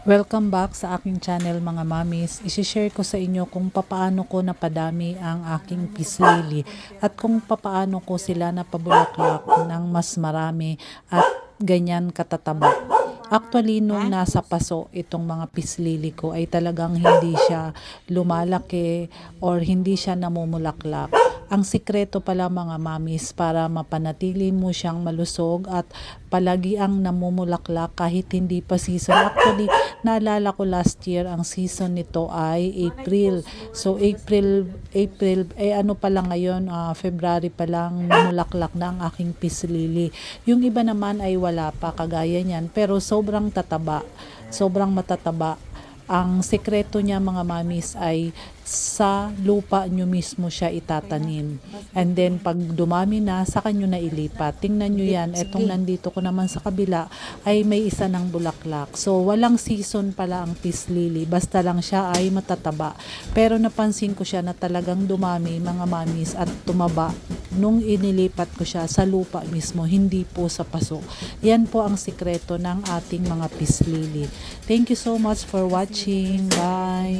Welcome back sa aking channel mga mamis. Isishare ko sa inyo kung papaano ko napadami ang aking pislili at kung papaano ko sila napabulaklak ng mas marami at ganyan katataba. Actually, nung nasa paso itong mga pislili ko ay talagang hindi siya lumalaki or hindi siya namumulaklak. Ang sikreto pala mga mamis para mapanatili mo siyang malusog at palagi ang namumulaklak kahit hindi pa season. Actually, naalala ko last year ang season nito ay April. So April, April, eh ano pa lang ngayon, ah, February pa lang namulaklak na ang aking pislili. Yung iba naman ay wala pa kagaya niyan pero sobrang tataba, sobrang matataba. Ang sekreto niya mga mamis ay sa lupa nyo mismo siya itatanim. And then pag dumami na, sa kanyo na ilipat. Tingnan nyo yan, etong nandito ko naman sa kabila ay may isa ng bulaklak. So walang season pala ang peace lily, basta lang siya ay matataba. Pero napansin ko siya na talagang dumami mga mamis at tumaba nung inilipat ko siya sa lupa mismo, hindi po sa paso. Yan po ang sikreto ng ating mga lily. Thank you so much for watching. Bye!